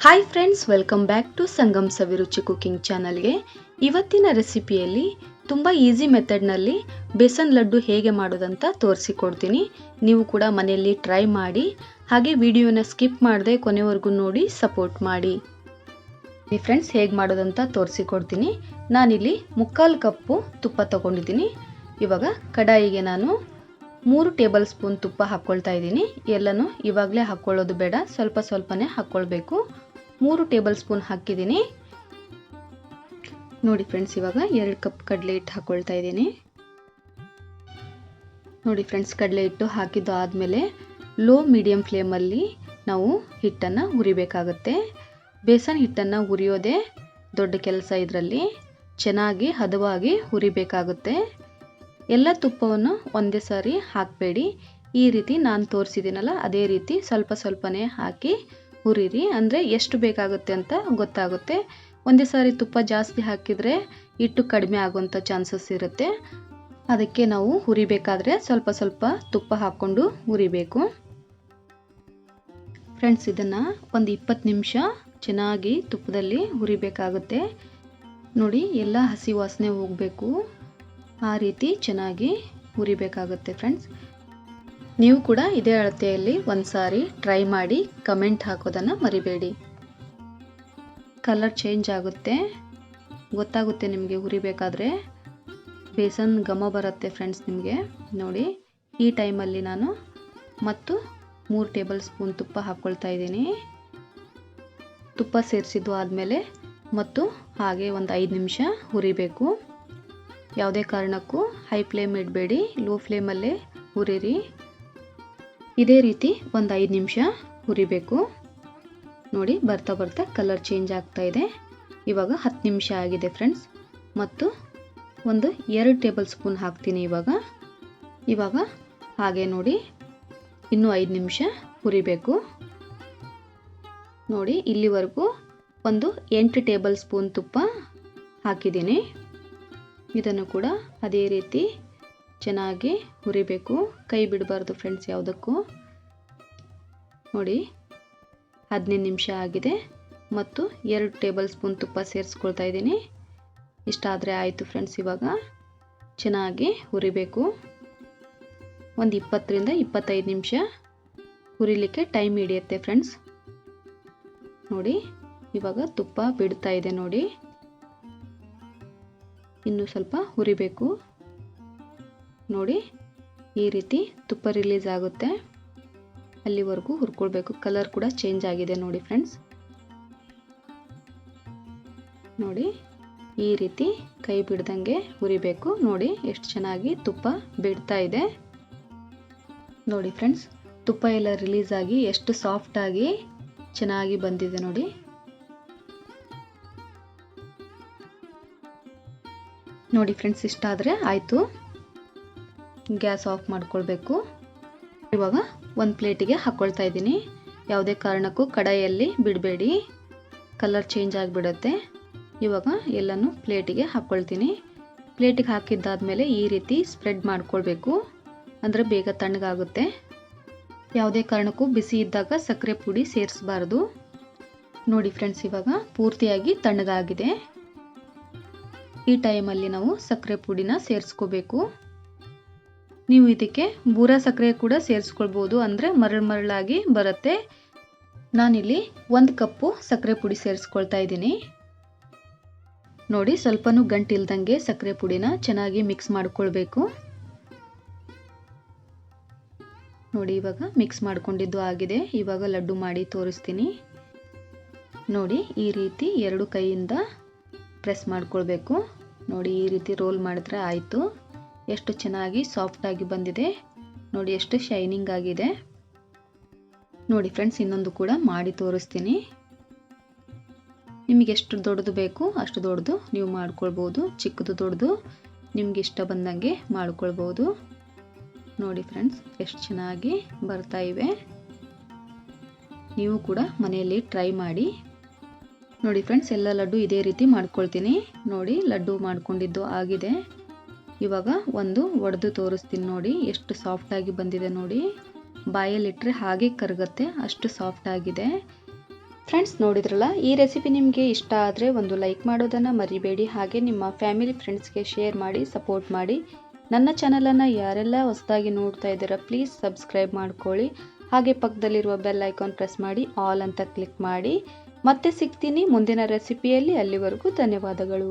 Hi friends welcome back to Sangam Saviruchi cooking ಚಾನಲ್ಗೆ ಇವತ್ತಿನ ರೆಸಿಪಿಯಲ್ಲಿ ತುಂಬ ಈಸಿ ಮೆಥಡ್ನಲ್ಲಿ ಬೇಸನ್ ಲಡ್ಡು ಹೇಗೆ ಮಾಡೋದಂತ ತೋರಿಸಿಕೊಡ್ತೀನಿ. ನೀವು ಕೂಡ ಮನೆಯಲ್ಲಿ ಟ್ರೈ ಮಾಡಿ, ಹಾಗೆ ವಿಡಿಯೋನ ಸ್ಕಿಪ್ ಮಾಡದೆ ಕೊನೆವರೆಗೂ ನೋಡಿ ಸಪೋರ್ಟ್ ಮಾಡಿ. ಈ ಫ್ರೆಂಡ್ಸ್ ಹೇಗೆ ಮಾಡೋದಂತ ತೋರಿಸಿಕೊಡ್ತೀನಿ. ನಾನಿಲ್ಲಿ ಮುಕ್ಕಾಲು ಕಪ್ಪು ತುಪ್ಪ ತಗೊಂಡಿದ್ದೀನಿ. ಇವಾಗ ಕಡಾಯಿಗೆ ನಾನು ಮೂರು ಟೇಬಲ್ ಸ್ಪೂನ್ ತುಪ್ಪ ಹಾಕ್ಕೊಳ್ತಾ ಇದ್ದೀನಿ. ಎಲ್ಲನೂ ಇವಾಗಲೇ ಹಾಕ್ಕೊಳ್ಳೋದು ಬೇಡ, ಸ್ವಲ್ಪ ಸ್ವಲ್ಪನೇ ಹಾಕ್ಕೊಳ್ಬೇಕು. ಮೂರು ಟೇಬಲ್ ಸ್ಪೂನ್ ಹಾಕಿದ್ದೀನಿ. ನೋಡಿ ಫ್ರೆಂಡ್ಸ್, ಇವಾಗ ಎರಡು ಕಪ್ ಕಡಲೆ ಹಿಟ್ಟು ಹಾಕ್ಕೊಳ್ತಾ ಇದ್ದೀನಿ. ನೋಡಿ ಫ್ರೆಂಡ್ಸ್, ಕಡಲೆ ಹಿಟ್ಟು ಹಾಕಿದ್ದು ಆದಮೇಲೆ ಲೋ ಮೀಡಿಯಮ್ ಫ್ಲೇಮಲ್ಲಿ ನಾವು ಹಿಟ್ಟನ್ನು ಹುರಿಬೇಕಾಗುತ್ತೆ ಬೇಸನ್ ಹಿಟ್ಟನ್ನು ಹುರಿಯೋದೇ ದೊಡ್ಡ ಕೆಲಸ ಇದರಲ್ಲಿ. ಚೆನ್ನಾಗಿ ಹದವಾಗಿ ಹುರಿಬೇಕಾಗುತ್ತೆ ಎಲ್ಲ ತುಪ್ಪವನ್ನು ಒಂದೇ ಸಾರಿ ಹಾಕಬೇಡಿ. ಈ ರೀತಿ ನಾನು ತೋರಿಸಿದ್ದೀನಲ್ಲ, ಅದೇ ರೀತಿ ಸ್ವಲ್ಪ ಸ್ವಲ್ಪನೇ ಹಾಕಿ ಹುರಿರಿ, ಅಂದರೆ ಎಷ್ಟು ಬೇಕಾಗುತ್ತೆ ಅಂತ ಗೊತ್ತಾಗುತ್ತೆ. ಒಂದೇ ಸಾರಿ ತುಪ್ಪ ಜಾಸ್ತಿ ಹಾಕಿದರೆ ಹಿಟ್ಟು ಕಡಿಮೆ ಆಗುವಂಥ ಚಾನ್ಸಸ್ ಇರುತ್ತೆ. ಅದಕ್ಕೆ ನಾವು ಹುರಿಬೇಕಾದ್ರೆ ಸ್ವಲ್ಪ ಸ್ವಲ್ಪ ತುಪ್ಪ ಹಾಕ್ಕೊಂಡು ಹುರಿಬೇಕು. ಫ್ರೆಂಡ್ಸ್ ಇದನ್ನು ಒಂದು ಇಪ್ಪತ್ತು ನಿಮಿಷ ಚೆನ್ನಾಗಿ ತುಪ್ಪದಲ್ಲಿ ಹುರಿಬೇಕಾಗುತ್ತೆ. ನೋಡಿ, ಎಲ್ಲ ಹಸಿ ವಾಸನೆ ಹೋಗಬೇಕು. ಆ ರೀತಿ ಚೆನ್ನಾಗಿ ಹುರಿಬೇಕಾಗುತ್ತೆ ಫ್ರೆಂಡ್ಸ್ ನೀವು ಕೂಡ ಇದೇ ಅಳತೆಯಲ್ಲಿ ಒಂದು ಸಾರಿ ಟ್ರೈ ಮಾಡಿ ಕಮೆಂಟ್ ಹಾಕೋದನ್ನು ಮರಿಬೇಡಿ. ಕಲರ್ ಚೇಂಜ್ ಆಗುತ್ತೆ. ಗೊತ್ತಾಗುತ್ತೆ ನಿಮಗೆ ಹುರಿಬೇಕಾದ್ರೆ ಬೇಸನ್ ಘಮ ಬರುತ್ತೆ ಫ್ರೆಂಡ್ಸ್ ನಿಮಗೆ. ನೋಡಿ, ಈ ಟೈಮಲ್ಲಿ ನಾನು ಮತ್ತು ಮೂರು ಟೇಬಲ್ ಸ್ಪೂನ್ ತುಪ್ಪ ಹಾಕ್ಕೊಳ್ತಾ ಇದ್ದೀನಿ. ತುಪ್ಪ ಸೇರಿಸಿದ್ದು ಆದಮೇಲೆ ಮತ್ತು ಹಾಗೆ ಒಂದು ಐದು ನಿಮಿಷ ಹುರಿಬೇಕು. ಯಾವುದೇ ಕಾರಣಕ್ಕೂ ಹೈ ಫ್ಲೇಮ್ ಇಡಬೇಡಿ. ಲೋ ಫ್ಲೇಮಲ್ಲೇ ಹುರಿರಿ. ಇದೇ ರೀತಿ ಒಂದು ಐದು ನಿಮಿಷ ಹುರಿಬೇಕು. ನೋಡಿ ಬರ್ತಾ ಬರ್ತಾ ಕಲರ್ ಚೇಂಜ್ ಆಗ್ತಾ ಇದೆ. ಇವಾಗ ಹತ್ತು ನಿಮಿಷ ಆಗಿದೆ ಫ್ರೆಂಡ್ಸ್ ಮತ್ತು ಒಂದು ಎರಡು ಟೇಬಲ್ ಸ್ಪೂನ್ ಹಾಕ್ತೀನಿ ಇವಾಗ. ಇವಾಗ ಹಾಗೆ ನೋಡಿ ಇನ್ನೂ ಐದು ನಿಮಿಷ ಹುರಿಬೇಕು. ನೋಡಿ ಇಲ್ಲಿವರೆಗೂ ಒಂದು ಎಂಟು ಟೇಬಲ್ ಸ್ಪೂನ್ ತುಪ್ಪ ಹಾಕಿದ್ದೀನಿ. ಇದನ್ನು ಕೂಡ ಅದೇ ರೀತಿ ಚೆನ್ನಾಗಿ ಹುರಿಬೇಕು. ಕೈ ಬಿಡಬಾರ್ದು ಫ್ರೆಂಡ್ಸ್ ಯಾವುದಕ್ಕೂ. ನೋಡಿ. ಹದಿನೈದು ನಿಮಿಷ ಆಗಿದೆ ಮತ್ತು ಎರಡು ಟೇಬಲ್ ಸ್ಪೂನ್ ತುಪ್ಪ ಸೇರಿಸ್ಕೊಳ್ತಾ ಇದ್ದೀನಿ. ಇಷ್ಟಾದರೆ ಆಯಿತು ಫ್ರೆಂಡ್ಸ್ ಇವಾಗ. ಚೆನ್ನಾಗಿ ಹುರಿಬೇಕು. ಒಂದು ಇಪ್ಪತ್ತರಿಂದ ಇಪ್ಪತ್ತೈದು ನಿಮಿಷ ಹುರಿಲಿಕ್ಕೆ ಟೈಮ್ ಹಿಡಿಯುತ್ತೆ ಫ್ರೆಂಡ್ಸ್. ನೋಡಿ, ಇವಾಗ ತುಪ್ಪ ಬಿಡ್ತಾ ಇದೆ ನೋಡಿ. ಇನ್ನು ಸ್ವಲ್ಪ ಹುರಿಬೇಕು. ನೋಡಿ, ಈ ರೀತಿ ತುಪ್ಪ ರಿಲೀಸ್ ಆಗುತ್ತೆ. ಅಲ್ಲಿವರೆಗೂ ಹುರ್ಕೊಳ್ಬೇಕು. ಕಲರ್ ಕೂಡ ಚೇಂಜ್ ಆಗಿದೆ ನೋಡಿ ಫ್ರೆಂಡ್ಸ್ ನೋಡಿ, ಈ ರೀತಿ ಕೈ ಬಿಡ್ದಂಗೆ ಹುರಿಬೇಕು. ನೋಡಿ, ಎಷ್ಟು ಚೆನ್ನಾಗಿ ತುಪ್ಪ ಬಿಡ್ತಾ ಇದೆ. ನೋಡಿ ಫ್ರೆಂಡ್ಸ್ ತುಪ್ಪ ಎಲ್ಲ ರಿಲೀಸ್ ಆಗಿ ಎಷ್ಟು ಸಾಫ್ಟ್ ಆಗಿ ಚೆನ್ನಾಗಿ ಬಂದಿದೆ ನೋಡಿ. ನೋಡಿ ಫ್ರೆಂಡ್ಸ್ ಇಷ್ಟಾದರೆ ಆಯಿತು. ಗ್ಯಾಸ್ ಆಫ್ ಮಾಡ್ಕೊಳ್ಬೇಕು. ಇವಾಗ ಒಂದು ಪ್ಲೇಟಿಗೆ ಹಾಕ್ಕೊಳ್ತಾ ಇದ್ದೀನಿ. ಯಾವುದೇ ಕಾರಣಕ್ಕೂ ಕಡಾಯಲ್ಲಿ ಬಿಡಬೇಡಿ. ಕಲರ್ ಚೇಂಜ್ ಆಗಿಬಿಡುತ್ತೆ. ಇವಾಗ ಎಲ್ಲನೂ ಪ್ಲೇಟಿಗೆ ಹಾಕ್ಕೊಳ್ತೀನಿ ಪ್ಲೇಟಿಗೆ ಹಾಕಿದ್ದಾದಮೇಲೆ ಈ ರೀತಿ ಸ್ಪ್ರೆಡ್ ಮಾಡ್ಕೊಳ್ಬೇಕು. ಅಂದರೆ ಬೇಗ ತಣ್ಣಗಾಗುತ್ತೆ. ಯಾವುದೇ ಕಾರಣಕ್ಕೂ ಬಿಸಿ ಇದ್ದಾಗ ಸಕ್ಕರೆ ಪುಡಿ ಸೇರಿಸಬಾರ್ದು. ನೋಡಿ ಫ್ರೆಂಡ್ಸ್ ಇವಾಗ ಪೂರ್ತಿಯಾಗಿ ತಣ್ಣಗಾಗಿದೆ. ಈ ಟೈಮಲ್ಲಿ ನಾವು ಸಕ್ಕರೆ ಪುಡಿನ ಸೇರಿಸ್ಕೋಬೇಕು. ನೀವು ಇದಕ್ಕೆ ಬೂರ ಸಕ್ಕರೆ ಕೂಡ ಸೇರಿಸ್ಕೊಳ್ಬೋದು. ಅಂದರೆ ಮರಳು ಮರಳಾಗಿ ಬರುತ್ತೆ. ನಾನಿಲ್ಲಿ ಒಂದು ಕಪ್ಪು ಸಕ್ಕರೆ ಪುಡಿ ಸೇರಿಸ್ಕೊಳ್ತಾ ಇದ್ದೀನಿ. ನೋಡಿ, ಸ್ವಲ್ಪನೂ ಗಂಟಿಲ್ದಂಗೆ ಸಕ್ಕರೆ ಪುಡಿನ ಚೆನ್ನಾಗಿ ಮಿಕ್ಸ್ ಮಾಡಿಕೊಳ್ಬೇಕು. ನೋಡಿ, ಇವಾಗ ಮಿಕ್ಸ್ ಮಾಡ್ಕೊಂಡಿದ್ದು ಆಗಿದೆ. ಇವಾಗ ಲಡ್ಡು ಮಾಡಿ ತೋರಿಸ್ತೀನಿ. ನೋಡಿ, ಈ ರೀತಿ ಎರಡು ಕೈಯಿಂದ ಪ್ರೆಸ್ ಮಾಡ್ಕೊಳ್ಬೇಕು. ನೋಡಿ, ಈ ರೀತಿ ರೋಲ್ ಮಾಡಿದ್ರೆ ಆಯಿತು. ಎಷ್ಟು ಚೆನ್ನಾಗಿ ಸಾಫ್ಟಾಗಿ ಬಂದಿದೆ. ನೋಡಿ ಎಷ್ಟು ಶೈನಿಂಗ್ ಆಗಿದೆ. ನೋಡಿ ಫ್ರೆಂಡ್ಸ್ ಇನ್ನೊಂದು ಕೂಡ ಮಾಡಿ ತೋರಿಸ್ತೀನಿ. ನಿಮಗೆ ಎಷ್ಟು ದೊಡ್ಡದು ಬೇಕು ಅಷ್ಟು ದೊಡ್ಡದು ನೀವು ಮಾಡ್ಕೊಳ್ಬೋದು. ಚಿಕ್ಕದು ದೊಡ್ಡದು ನಿಮ್ಗೆ ಇಷ್ಟ ಬಂದಂಗೆ ಮಾಡ್ಕೊಳ್ಬೋದು. ನೋಡಿ ಫ್ರೆಂಡ್ಸ್ ಎಷ್ಟು ಚೆನ್ನಾಗಿ ಬರ್ತಾ ಇವೆ. ನೀವು ಕೂಡ ಮನೆಯಲ್ಲಿ ಟ್ರೈ ಮಾಡಿ. ನೋಡಿ ಫ್ರೆಂಡ್ಸ್ ಎಲ್ಲ ಲಡ್ಡು ಇದೇ ರೀತಿ ಮಾಡ್ಕೊಳ್ತೀನಿ. ನೋಡಿ ಲಡ್ಡು ಮಾಡ್ಕೊಂಡಿದ್ದು ಆಗಿದೆ. ಇವಾಗ ಒಂದು ಒಡೆದು ತೋರಿಸ್ತೀನಿ ನೋಡಿ. ಎಷ್ಟು ಸಾಫ್ಟಾಗಿ ಬಂದಿದೆ ನೋಡಿ. ಬಾಯಲ್ಲಿಟ್ಟರೆ ಹಾಗೆ ಕರಗತ್ತೆ, ಅಷ್ಟು ಸಾಫ್ಟ್ ಆಗಿದೆ. ಫ್ರೆಂಡ್ಸ್ ನೋಡಿದ್ರಲ್ಲ, ಈ ರೆಸಿಪಿ ನಿಮಗೆ ಇಷ್ಟ ಆದರೆ ಒಂದು ಲೈಕ್ ಮಾಡೋದನ್ನು ಮರಿಬೇಡಿ. ಹಾಗೆ ನಿಮ್ಮ ಫ್ಯಾಮಿಲಿ ಫ್ರೆಂಡ್ಸ್ಗೆ ಶೇರ್ ಮಾಡಿ ಸಪೋರ್ಟ್ ಮಾಡಿ. ನನ್ನ ಚಾನಲನ್ನು ಯಾರೆಲ್ಲ ಹೊಸದಾಗಿ ನೋಡ್ತಾ ಇದ್ದೀರಾ ಪ್ಲೀಸ್ ಸಬ್ಸ್ಕ್ರೈಬ್ ಮಾಡ್ಕೊಳ್ಳಿ. ಹಾಗೆ ಪಕ್ಕದಲ್ಲಿರುವ ಬೆಲ್ ಐಕಾನ್ ಪ್ರೆಸ್ ಮಾಡಿ ಆಲ್ ಅಂತ ಕ್ಲಿಕ್ ಮಾಡಿ. ಮತ್ತೆ ಸಿಗ್ತೀನಿ ಮುಂದಿನ ರೆಸಿಪಿಯಲ್ಲಿ ಅಲ್ಲಿವರೆಗೂ ಧನ್ಯವಾದಗಳು.